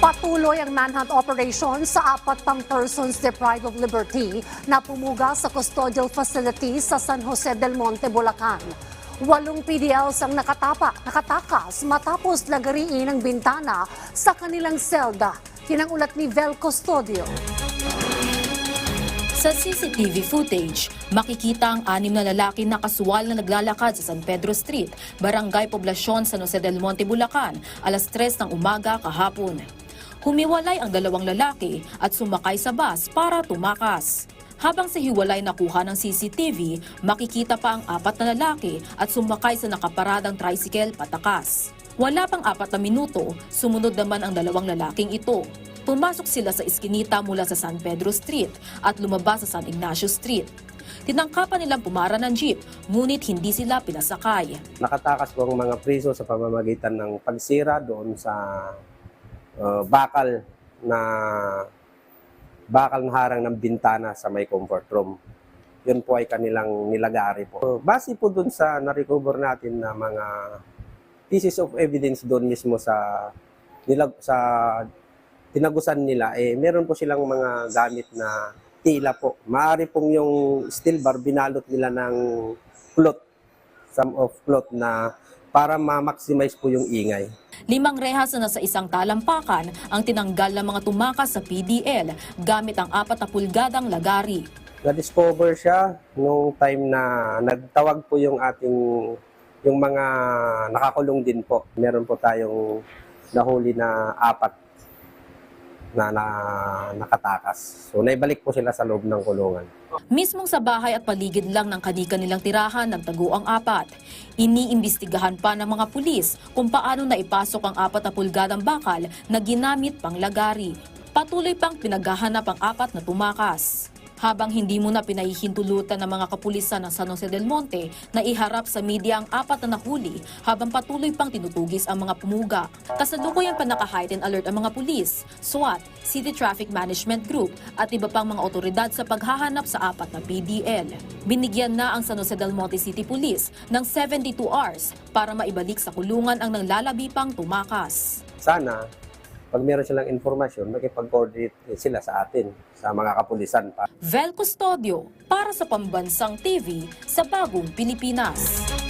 Patuloy ang manhunt operation sa apat pang persons deprived of liberty na pumuga sa custodial facility sa San Jose del Monte, Bulacan. Walong PDLs ang nakatapa, nakatakas matapos lagariin ang bintana sa kanilang selda. Yan ulat ni Vel Custodio. Sa CCTV footage, makikita ang anim na lalaki na kasual na naglalakad sa San Pedro Street, Barangay Poblasyon, San Jose del Monte, Bulacan, alas 3 ng umaga kahapon. Humiwalay ang dalawang lalaki at sumakay sa bus para tumakas. Habang sa hiwalay nakuha ng CCTV, makikita pa ang apat na lalaki at sumakay sa nakaparadang tricycle patakas. Wala pang apat na minuto, sumunod naman ang dalawang lalaking ito. Pumasok sila sa iskinita mula sa San Pedro Street at lumabas sa San Ignacio Street. Tinangkapan nilang pumara ng jeep, ngunit hindi sila pinasakay. nakatakas po ang mga priso sa pamamagitan ng pagsira doon sa uh, bakal na bakal na harang ng bintana sa may comfort room. Yun po ay kanilang nilagari po. So, base po doon sa na-recover natin na mga pieces of evidence doon mismo sa nilag sa tinagusan nila eh meron po silang mga gamit na tila po. Maari pong yung steel bar binalot nila ng cloth some of cloth na para ma-maximize po yung ingay. Limang rehas na nasa isang talampakan ang tinanggal ng mga tumakas sa PDL gamit ang apat na pulgadang lagari. Na-discover siya nung time na nagtawag po yung ating yung mga nakakulong din po. Meron po tayong nahuli na apat na, na nakatakas. So naibalik po sila sa loob ng kulungan. Mismong sa bahay at paligid lang ng kanika nilang tirahan nagtago ang apat. Iniimbestigahan pa ng mga pulis kung paano naipasok ang apat na pulgadang bakal na ginamit pang lagari. Patuloy pang pinaghahanap ang apat na tumakas. Habang hindi muna pinahihintulutan ng mga kapulisan ng San Jose del Monte na iharap sa media ang apat na nahuli habang patuloy pang tinutugis ang mga pumuga. Kasalukuyang pa naka-heightened alert ang mga pulis, SWAT, City Traffic Management Group at iba pang mga otoridad sa paghahanap sa apat na PDL. Binigyan na ang San Jose del Monte City Police ng 72 hours para maibalik sa kulungan ang nanglalabi pang tumakas. Sana, pag meron silang informasyon, makipag-coordinate sila sa atin, sa mga kapulisan pa. Vel Custodio para sa Pambansang TV sa Bagong Pilipinas.